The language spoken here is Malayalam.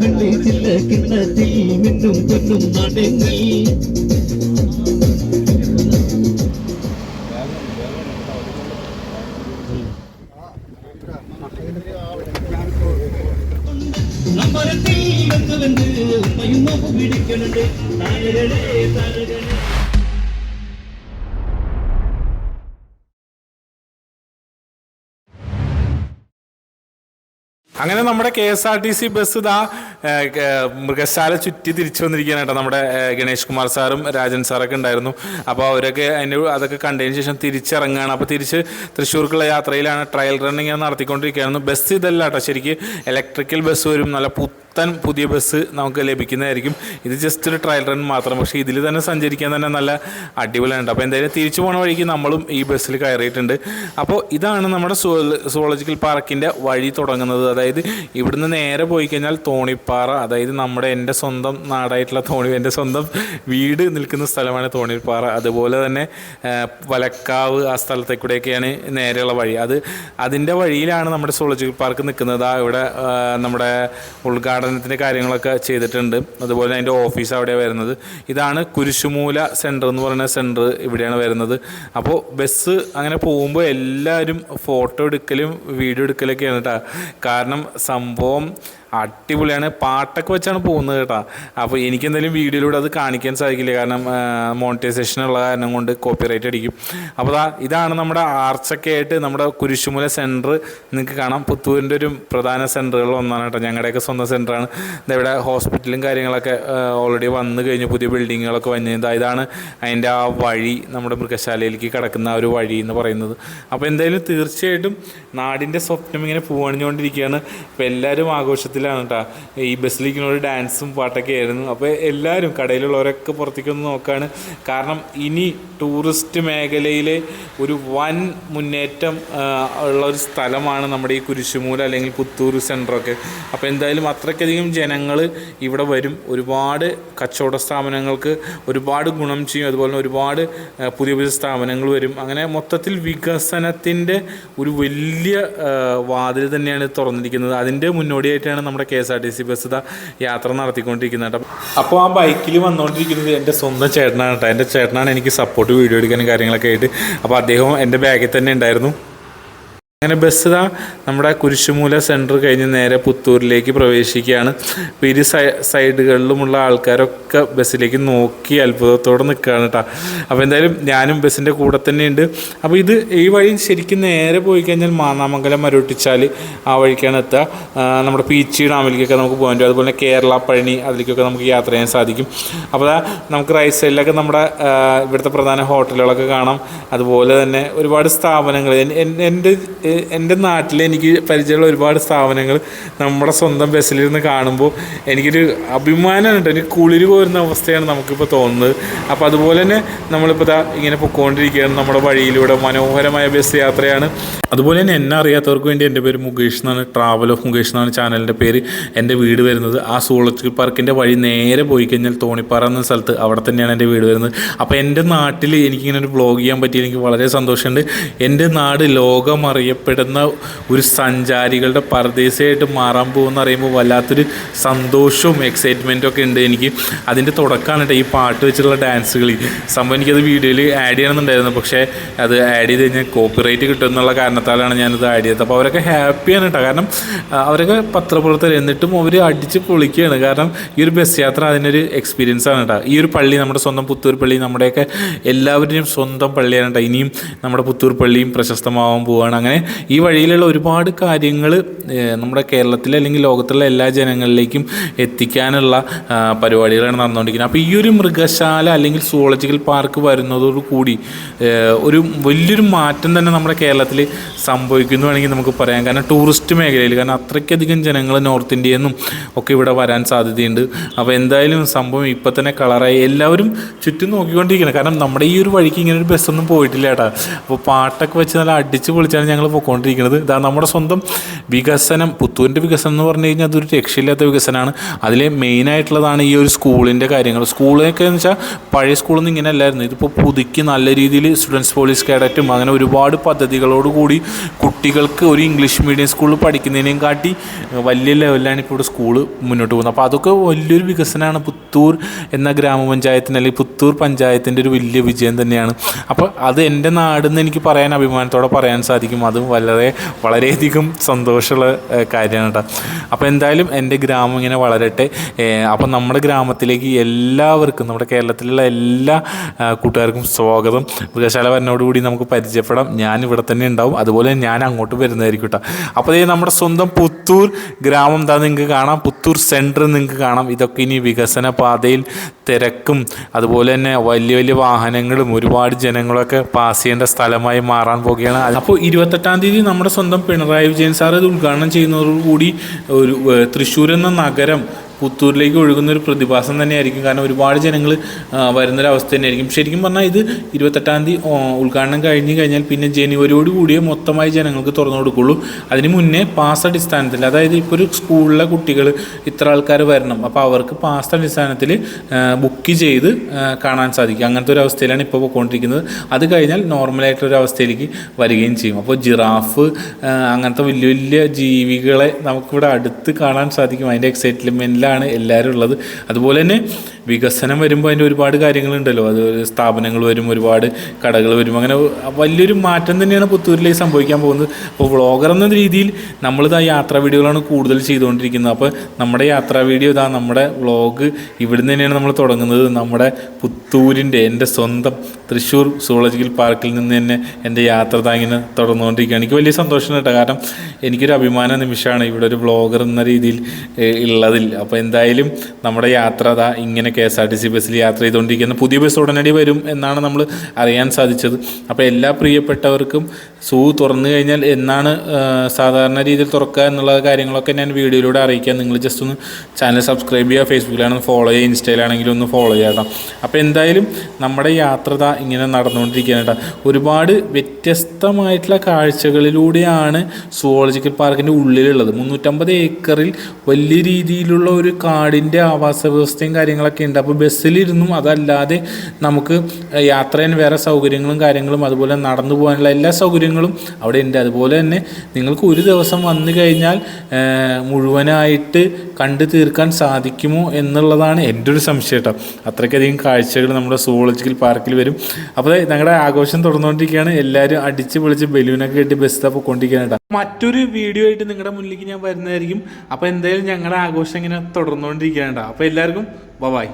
വെള്ളി ചില്ല കിണ്ണത്തിൽ മിന്നും പൊന്നും നടങ്ങി അമ്പലത്തിൽ വന്ന് വന്ന് ഉമ്മയും നോമ്പ് പിടിക്കണുണ്ട്. താരകളെ താരകളെ അങ്ങനെ നമ്മുടെ K S R T C bus ഇതാ മൃഗശാല ചുറ്റി തിരിച്ചു വന്നിരിക്കുകയാണ് കേട്ടോ. നമ്മുടെ ഗണേഷ് കുമാർ സാറും രാജൻ സാറൊക്കെ ഉണ്ടായിരുന്നു. അപ്പോൾ അവരൊക്കെ അതിന്റെ അതൊക്കെ കണ്ടതിന് ശേഷം തിരിച്ചിറങ്ങുകയാണ്. അപ്പോൾ തിരിച്ച് തൃശ്ശൂർക്കുള്ള യാത്രയിലാണ് ട്രയൽ റണ്ണിങ് നടത്തിക്കൊണ്ടിരിക്കുകയായിരുന്നു. ബസ് ഇതല്ല കേട്ടോ. ശരിക്ക് ഇലക്ട്രിക്കൽ ബസ് വരും. നല്ല പുത്തൻ പുതിയ ബസ് നമുക്ക് ലഭിക്കുന്നതായിരിക്കും. ഇത് ജസ്റ്റ് ഒരു ട്രയൽ റൺ മാത്രം. പക്ഷേ ഇതിൽ തന്നെ സഞ്ചരിക്കാൻ തന്നെ നല്ല അടിപൊളിയുണ്ട് അപ്പോൾ എന്തായാലും തിരിച്ചു പോണ വഴിക്ക് നമ്മളും ഈ ബസ്സിൽ കയറിയിട്ടുണ്ട്. അപ്പോൾ ഇതാണ് നമ്മുടെ സുവോളജിക്കൽ പാർക്കിന്റെ വഴി തുടങ്ങുന്നത്. അതായത് ഇവിടുന്ന് നേരെ പോയി കഴിഞ്ഞാൽ തോണിപ്പാറ. അതായത് നമ്മുടെ എന്റെ സ്വന്തം നാടായിട്ടുള്ള തോണി എന്റെ സ്വന്തം വീട് നിൽക്കുന്ന സ്ഥലമാണ് തോണിപ്പാറ. അതുപോലെ തന്നെ വലക്കാവ് ആ സ്ഥലത്തെ കൂടെയൊക്കെയാണ് നേരെയുള്ള വഴി. അത് അതിന്റെ വഴിയിലാണ് നമ്മുടെ സുവോളജിക്കൽ പാർക്ക് നിൽക്കുന്നത്. ആ ഇവിടെ നമ്മുടെ നമ്മുടെ ഉദ്ഘാടനത്തിന്റെ കാര്യങ്ങളൊക്കെ ചെയ്തിട്ടുണ്ട്. അതുപോലെ അതിന്റെ ഓഫീസ് അവിടെയാണ് വരുന്നത്. ഇതാണ് കുരിശുമൂല സെന്റർ എന്ന് പറയുന്ന സെന്റർ ഇവിടെയാണ് വരുന്നത്. അപ്പോൾ ബസ് അങ്ങനെ പോകുമ്പോൾ എല്ലാവരും ഫോട്ടോ എടുക്കലും വീഡിയോ എടുക്കലൊക്കെയാണ് കേട്ടോ കാരണം സംഭവം അടിപൊളിയാണ്. പാട്ടൊക്കെ വെച്ചാണ് പോകുന്നത് കേട്ടോ. അപ്പോൾ എനിക്കെന്തായാലും വീഡിയോയിലൂടെ അത് കാണിക്കാൻ സാധിക്കില്ല. കാരണം മോണിറ്റൈസേഷൻ ഉള്ള കാരണം കൊണ്ട് കോപ്പിറൈറ്റ് അടിക്കും. അപ്പോൾ ഇതാണ് നമ്മുടെ ആർച്ചൊക്കെ ആയിട്ട് നമ്മുടെ കുരിശുമൂല സെന്റർ നിങ്ങൾക്ക് കാണാം. പുത്തൂരിന്റെ ഒരു പ്രധാന സെന്ററുകൾ ഒന്നാണ് കേട്ടോ. ഞങ്ങളുടെയൊക്കെ സ്വന്തം സെന്ററാണ് ഇവിടെ ഹോസ്പിറ്റലും കാര്യങ്ങളൊക്കെ ഓൾറെഡി വന്നു കഴിഞ്ഞു. പുതിയ ബിൽഡിങ്ങുകളൊക്കെ വന്നു ഇതാണ് അതിന്റെ ആ വഴി നമ്മുടെ മൃഗശാലയിലേക്ക് കിടക്കുന്ന ആ ഒരു വഴി എന്ന് പറയുന്നത്. അപ്പോൾ എന്തായാലും തീർച്ചയായിട്ടും നാടിന്റെ സ്വപ്നം ഇങ്ങനെ പൂവണിഞ്ഞുകൊണ്ടിരിക്കുകയാണ്. അപ്പോൾ എല്ലാവരും ആഘോഷത്തിലാണ് കേട്ടോ ഈ ബസ്സിലിരിക്കുന്നവർ ഡാൻസും പാട്ടൊക്കെ ആയിരുന്നു. അപ്പോൾ എല്ലാവരും കടയിലുള്ളവരൊക്കെ പുറത്തേക്ക് ഒന്ന് നോക്കുകയാണ് കാരണം ഇനി ടൂറിസ്റ്റ് മേഖലയിലെ ഒരു വൻ മുന്നേറ്റം ഉള്ള ഒരു സ്ഥലമാണ് നമ്മുടെ ഈ കുരിശുമൂല അല്ലെങ്കിൽ പുത്തൂർ സെന്ററൊക്കെ അപ്പോൾ എന്തായാലും അത്രയ്ക്കധികം ജനങ്ങൾ ഇവിടെ വരും. ഒരുപാട് കച്ചവട സ്ഥാപനങ്ങൾക്ക് ഒരുപാട് ഗുണം ചെയ്യും. അതുപോലെ ഒരുപാട് പുതിയ പുതിയ സ്ഥാപനങ്ങൾ വരും. അങ്ങനെ മൊത്തത്തിൽ വികസനത്തിന്റെ ഒരു വലിയ വാതിൽ തന്നെയാണ് തുറന്നിരിക്കുന്നത്. അതിന്റെ മുന്നോടിയായിട്ടാണ് നമ്മുടെ K S R T C bus ഇതാ യാത്ര നടത്തിക്കൊണ്ടിരിക്കുന്നത് കേട്ടോ. അപ്പോൾ ആ ബൈക്കിൽ വന്നുകൊണ്ടിരിക്കുന്നത് എന്റെ സ്വന്തം ചേട്ടനാണ് കേട്ടോ. എന്റെ ചേട്ടനാണ് എനിക്ക് സപ്പോർട്ട് വീഡിയോ എടുക്കാനും കാര്യങ്ങളൊക്കെ ആയിട്ട്. അപ്പോൾ അദ്ദേഹം എന്റെ ബാഗിൽ തന്നെ ഉണ്ടായിരുന്നു. അങ്ങനെ ബസ് ഇതാ നമ്മുടെ കുരിശുമൂല സെന്റർ കഴിഞ്ഞ് നേരെ പുത്തൂരിലേക്ക് പ്രവേശിക്കുകയാണ്. അപ്പോൾ ഇരു സൈ സൈഡുകളിലുമുള്ള ആൾക്കാരൊക്കെ ബസ്സിലേക്ക് നോക്കി അത്ഭുതത്തോടെ നിൽക്കുകയാണ് കേട്ടോ അപ്പോൾ എന്തായാലും ഞാനും ബസ്സിന്റെ കൂടെ തന്നെ ഉണ്ട് അപ്പോൾ ഇത് ഈ വഴി ശരിക്കും നേരെ പോയി കഴിഞ്ഞാൽ മാന്നാമംഗലം മരുട്ടിച്ചാൽ ആ വഴിക്കാണ് എത്തുക. നമ്മുടെ പീച്ചി ഡാമിലേക്കൊക്കെ നമുക്ക് പോകാൻ പറ്റും. അതുപോലെ കേരള പഴനി അതിലേക്കൊക്കെ നമുക്ക് യാത്ര ചെയ്യാൻ സാധിക്കും. അപ്പോൾ നമുക്ക് റൈറ്റ് സൈഡിലൊക്കെ നമ്മുടെ ഇവിടുത്തെ പ്രധാന ഹോട്ടലുകളൊക്കെ കാണാം. അതുപോലെ തന്നെ ഒരുപാട് സ്ഥാപനങ്ങൾ. എൻ- എൻ- എന്റെ എന്റെ നാട്ടിൽ എനിക്ക് പരിചയമുള്ള ഒരുപാട് സ്ഥാപനങ്ങൾ നമ്മുടെ സ്വന്തം ബസ്സിലിരുന്ന് കാണുമ്പോൾ എനിക്കൊരു അഭിമാനമാണ് കേട്ടോ. എനിക്ക് കുളിര് കോരുന്ന അവസ്ഥയാണ് നമുക്കിപ്പോൾ തോന്നുന്നത്. അപ്പോൾ അതുപോലെ തന്നെ നമ്മളിപ്പോൾ ഇതാ ഇങ്ങനെ പൊക്കോണ്ടിരിക്കുകയാണ് നമ്മുടെ വഴിയിലൂടെ മനോഹരമായ ബസ് യാത്രയാണ്. അതുപോലെ തന്നെ എന്നെ അറിയാത്തവർക്ക് വേണ്ടി എന്റെ പേര് മുകേഷ് എന്നാണ്. ട്രാവൽ ഓഫ് മുകേഷ് എന്നാണ് ചാനലിന്റെ പേര്. എന്റെ വീട് വരുന്നത് ആ സൂളജിക്കൽ പാർക്കിന്റെ വഴി നേരെ പോയി കഴിഞ്ഞാൽ തോണിപ്പാറ എന്ന സ്ഥലത്ത് അവിടെ തന്നെയാണ് എന്റെ വീട് വരുന്നത്. അപ്പോൾ എന്റെ നാട്ടിൽ എനിക്കിങ്ങനെ ഒരു ബ്ലോഗ് ചെയ്യാൻ പറ്റി എനിക്ക് വളരെ സന്തോഷമുണ്ട്. എന്റെ നാട് ലോകം അറിയപ്പെടുന്ന ഒരു സഞ്ചാരികളുടെ പരദേശമായിട്ട് മാറാൻ പോകുമെന്ന് അറിയുമ്പോൾ വല്ലാത്തൊരു സന്തോഷവും എക്സൈറ്റ്മെന്റും ഒക്കെ ഉണ്ട് എനിക്ക്. അതിന്റെ തുടക്കമാണ് കേട്ടോ ഈ പാട്ട് വെച്ചിട്ടുള്ള ഡാൻസുകൾ സംഭവം എനിക്കത് വീഡിയോയിൽ ആഡ് ചെയ്യണമെന്നുണ്ടായിരുന്നു. പക്ഷേ അത് ആഡ് ചെയ്ത് കഴിഞ്ഞാൽ കോപ്പിറൈറ്റ് കിട്ടും എന്നുള്ള കാരണത്താലാണ് ഞാനത് ആഡ് ചെയ്തത്. അപ്പോൾ അവരൊക്കെ ഹാപ്പിയാണ് കേട്ടോ. കാരണം അവരൊക്കെ പത്രപ്രവർത്തകർ എന്നിട്ടും അവർ അടിച്ച് പൊളിക്കുകയാണ്. കാരണം ഈ ഒരു ബസ് യാത്ര അതിനൊരു എക്സ്പീരിയൻസ് ആണ് കേട്ടോ. ഈ ഒരു പള്ളി നമ്മുടെ സ്വന്തം പുത്തൂർ പള്ളി നമ്മുടെയൊക്കെ എല്ലാവരുടെയും സ്വന്തം പള്ളിയാണ് കേട്ടോ. ഇനിയും നമ്മുടെ പുത്തൂർ പള്ളിയും പ്രശസ്തമാവാൻ പോവുകയാണ്. അങ്ങനെ ഈ വഴിയിലുള്ള ഒരുപാട് കാര്യങ്ങൾ നമ്മുടെ കേരളത്തിലെ അല്ലെങ്കിൽ ലോകത്തുള്ള എല്ലാ ജനങ്ങളിലേക്കും എത്തിക്കാനുള്ള പരിപാടികളാണ് നടന്നുകൊണ്ടിരിക്കുന്നത്. അപ്പോൾ ഈ ഒരു മൃഗശാല അല്ലെങ്കിൽ സുവോളജിക്കൽ പാർക്ക് വരുന്നതോടുകൂടി കൂടി ഒരു വലിയൊരു മാറ്റം തന്നെ നമ്മുടെ കേരളത്തിൽ സംഭവിക്കുന്നു വേണമെങ്കിൽ നമുക്ക് പറയാം. കാരണം ടൂറിസ്റ്റ് മേഖലയിൽ കാരണം അത്രയ്ക്കധികം ജനങ്ങൾ നോർത്ത് ഇന്ത്യയിൽ നിന്നും ഒക്കെ ഇവിടെ വരാൻ സാധ്യതയുണ്ട്. അപ്പോൾ എന്തായാലും സംഭവം ഇപ്പം തന്നെ കളറായി. എല്ലാവരും ചുറ്റും നോക്കിക്കൊണ്ടിരിക്കണം. കാരണം നമ്മുടെ ഈ ഒരു വഴിക്ക് ഇങ്ങനെ ഒരു ബസ്സൊന്നും പോയിട്ടില്ല കേട്ടോ അപ്പോൾ പാട്ടൊക്കെ വെച്ച് നല്ല അടിച്ച് പൊളിച്ചാണ് ഞങ്ങൾ പോയിക്കൊണ്ടിരിക്കുന്നത്. ഇതാ നമ്മുടെ സ്വന്തം വികസനം പുത്തൂരിന്റെ വികസനം എന്ന് പറഞ്ഞു കഴിഞ്ഞാൽ അതൊരു രക്ഷയില്ലാത്ത വികസനമാണ്. അതിൽ മെയിനായിട്ടുള്ളതാണ് ഈ ഒരു സ്കൂളിന്റെ കാര്യങ്ങൾ. സ്കൂളൊക്കെ എന്ന് വെച്ചാൽ പഴയ സ്കൂളൊന്നും ഇങ്ങനെ അല്ലായിരുന്നു ഇതിപ്പോൾ പുതുക്കി നല്ല രീതിയിൽ സ്റ്റുഡൻസ് പോലീസ് കേഡറ്റും അങ്ങനെ ഒരുപാട് പദ്ധതികളോട് കൂടി കുട്ടികൾക്ക് ഒരു ഇംഗ്ലീഷ് മീഡിയം സ്കൂളിൽ പഠിക്കുന്നതിനേയും കാട്ടി വലിയ ലെവലിലാണ് ഇപ്പോൾ ഇവിടെ സ്കൂൾ മുന്നോട്ട് പോകുന്നത്. അപ്പോൾ അതൊക്കെ വലിയൊരു വികസനമാണ്. പുത്തൂർ എന്ന ഗ്രാമപഞ്ചായത്തിന് അല്ലെങ്കിൽ പുത്തൂർ പഞ്ചായത്തിന്റെ ഒരു വലിയ വിജയം തന്നെയാണ്. അപ്പോൾ അത് എന്റെ നാടെന്ന് എനിക്ക് പറയാൻ അഭിമാനത്തോടെ പറയാൻ സാധിക്കും. അതും വളരെ വളരെയധികം സന്തോഷമുള്ള കാര്യമാണ് കേട്ടോ. അപ്പോൾ എന്തായാലും എന്റെ ഗ്രാമം ഇങ്ങനെ വളരട്ടെ. അപ്പോൾ നമ്മുടെ ഗ്രാമത്തിലേക്ക് എല്ലാവർക്കും നമ്മുടെ കേരളത്തിലുള്ള എല്ലാ കൂട്ടുകാർക്കും സ്വാഗതം. മൃഗശാല വരനോടുകൂടി നമുക്ക് പരിചയപ്പെടാം. ഞാൻ ഇവിടെ തന്നെ ഉണ്ടാവും. അതുപോലെ ഞാൻ അങ്ങോട്ട് വരുന്നതായിരിക്കും കേട്ടോ. അപ്പോൾ ഇത് നമ്മുടെ സ്വന്തം പുത്തൂർ ഗ്രാമം എന്താ നിങ്ങൾക്ക് കാണാം. പുത്തൂർ സെന്റർ നിങ്ങൾക്ക് കാണാം. ഇതൊക്കെ ഇനി വികസന പാതയിൽ തിരക്കും അതുപോലെ തന്നെ വലിയ വലിയ വാഹനങ്ങളും ഒരുപാട് ജനങ്ങളൊക്കെ പാസ് ചെയ്യേണ്ട സ്ഥലമായി മാറാൻ പോകുകയാണ്. അപ്പോൾ ഇരുപത്തെട്ടാം തീയതി നമ്മുടെ സ്വന്തം പിണറായി വിജയൻ സാർ ഇത് ഉദ്ഘാടനം ചെയ്യുന്നതോടുകൂടി ഒരു തൃശ്ശൂർ എന്ന നഗരം പുത്തൂരിലേക്ക് ഒഴുകുന്ന ഒരു പ്രതിഭാസം തന്നെയായിരിക്കും. കാരണം ഒരുപാട് ജനങ്ങൾ വരുന്നൊരവസ്ഥ തന്നെയായിരിക്കും. ശരിക്കും പറഞ്ഞാൽ ഇത് ഇരുപത്തെട്ടാം തീയതി ഉദ്ഘാടനം കഴിഞ്ഞ് കഴിഞ്ഞാൽ പിന്നെ ജനുവരിയോട് കൂടിയേ മൊത്തമായി ജനങ്ങൾക്ക് തുറന്നു കൊടുക്കുള്ളൂ. അതിന് മുന്നേ പാസ് അടിസ്ഥാനത്തിൽ അതായത് ഇപ്പോൾ ഒരു സ്കൂളിലെ കുട്ടികൾ ഇത്ര ആൾക്കാർ വരണം അപ്പോൾ അവർക്ക് പാസ് അടിസ്ഥാനത്തിൽ ബുക്ക് ചെയ്ത് കാണാൻ സാധിക്കും. അങ്ങനത്തെ ഒരു അവസ്ഥയിലാണ് ഇപ്പോൾ പോയിക്കൊണ്ടിരിക്കുന്നത് അത് കഴിഞ്ഞാൽ നോർമലായിട്ടുള്ള അവസ്ഥയിലേക്ക് വരികയും ചെയ്യും. അപ്പോൾ ജിറാഫ് അങ്ങനത്തെ വലിയ വലിയ ജീവികളെ നമുക്കിവിടെ അടുത്ത് കാണാൻ സാധിക്കും. അതിന്റെ എക്സൈറ്റ്മെന്റിലാണ് എല്ലാവരും ഉള്ളത്. അതുപോലെ തന്നെ വികസനം വരുമ്പോൾ അതിന്റെ ഒരുപാട് കാര്യങ്ങളുണ്ടല്ലോ. അത് സ്ഥാപനങ്ങൾ വരും ഒരുപാട് കടകൾ വരും. അങ്ങനെ വലിയൊരു മാറ്റം തന്നെയാണ് പുത്തൂരിലേക്ക് സംഭവിക്കാൻ പോകുന്നത്. അപ്പോൾ വ്ളോഗർ എന്ന രീതിയിൽ നമ്മളിത് ആ യാത്രാ വീഡിയോകളാണ് കൂടുതൽ ചെയ്തുകൊണ്ടിരിക്കുന്നത്. അപ്പോൾ നമ്മുടെ യാത്രാ വീഡിയോ ഇതാ നമ്മുടെ വ്ളോഗ് ഇവിടുന്ന് തന്നെയാണ് നമ്മൾ തുടങ്ങുന്നത്. നമ്മുടെ പുത്തൂരിന്റെ എന്റെ സ്വന്തം തൃശ്ശൂർ സൂളജിക്കൽ പാർക്കിൽ നിന്ന് തന്നെ എന്റെ യാത്ര താങ്ങിനെ തുടർന്നുകൊണ്ടിരിക്കുകയാണ്. എനിക്ക് വലിയ സന്തോഷം കേട്ടോ. കാരണം എനിക്കൊരു അഭിമാന നിമിഷമാണ് ഇവിടെ ഒരു വ്ളോഗർ എന്ന രീതിയിൽ ഉള്ളതിൽ. അപ്പോൾ എന്തായാലും നമ്മുടെ യാത്ര ദാ ഇങ്ങനെ K S R T C ബസ്സിൽ യാത്ര ചെയ്തുകൊണ്ടിരിക്കുന്ന പുതിയ ബസ് ഉടനടി വരും എന്നാണ് നമ്മൾ അറിയാൻ സാധിച്ചത്. അപ്പോൾ എല്ലാ പ്രിയപ്പെട്ടവർക്കും സൂ തുറന്നു കഴിഞ്ഞാൽ എന്നാണ് സാധാരണ രീതിയിൽ തുറക്കുക എന്നുള്ള കാര്യങ്ങളൊക്കെ ഞാൻ വീഡിയോയിലൂടെ അറിയിക്കാം. നിങ്ങൾ ജസ്റ്റ് ഒന്ന് ചാനൽ സബ്സ്ക്രൈബ് ചെയ്യുക ഫേസ്ബുക്കിലാണെങ്കിൽ ഫോളോ ചെയ്യുക ഇൻസ്റ്റയിലാണെങ്കിലും ഒന്ന് ഫോളോ ചെയ്യാം കേട്ടോ. അപ്പോൾ എന്തായാലും നമ്മുടെ യാത്ര ഇങ്ങനെ നടന്നുകൊണ്ടിരിക്കുകയാണ് കേട്ടോ. ഒരുപാട് വ്യത്യസ്തമായിട്ടുള്ള കാഴ്ചകളിലൂടെയാണ് സുവോളജിക്കൽ പാർക്കിന്റെ ഉള്ളിലുള്ളത്. മുന്നൂറ്റമ്പത് ഏക്കറിൽ വലിയ രീതിയിലുള്ള ഒരു കാടിന്റെ ആവാസ വ്യവസ്ഥയും കാര്യങ്ങളൊക്കെ ഉണ്ട്. അപ്പോൾ ബസ്സിലിരുന്നും അതല്ലാതെ നമുക്ക് യാത്ര ചെയ്യാൻ വേറെ സൗകര്യങ്ങളും കാര്യങ്ങളും അതുപോലെ നടന്നു പോകാനുള്ള എല്ലാ സൗകര്യങ്ങളും അവിടെ ഉണ്ട്. അതുപോലെ തന്നെ നിങ്ങൾക്ക് ഒരു ദിവസം വന്നു കഴിഞ്ഞാൽ മുഴുവനായിട്ട് കണ്ടു തീർക്കാൻ സാധിക്കുമോ എന്നുള്ളതാണ് എന്റെ ഒരു സംശയം കേട്ടോ. അത്രയ്ക്കധികം കാഴ്ചകൾ നമ്മുടെ സുവോളജിക്കൽ പാർക്കിൽ വരും. അപ്പോൾ ഞങ്ങളുടെ ആഘോഷം തുടർന്നുകൊണ്ടിരിക്കുകയാണ്. എല്ലാവരും അടിച്ച് പൊളിച്ച് ബലൂനൊക്കെ കെട്ടി ബസ് അപ്പോൾ കൊണ്ടിരിക്കുകയാണ് കേട്ടോ. മറ്റൊരു വീഡിയോ ആയിട്ട് നിങ്ങളുടെ മുന്നിലേക്ക് ഞാൻ വരുന്നതായിരിക്കും. അപ്പോൾ എന്തായാലും ഞങ്ങളുടെ ആഘോഷം ഇങ്ങനെ തുടർന്നുകൊണ്ടിരിക്കുകയാണ് അപ്പോൾ എല്ലാവർക്കും ബൈ.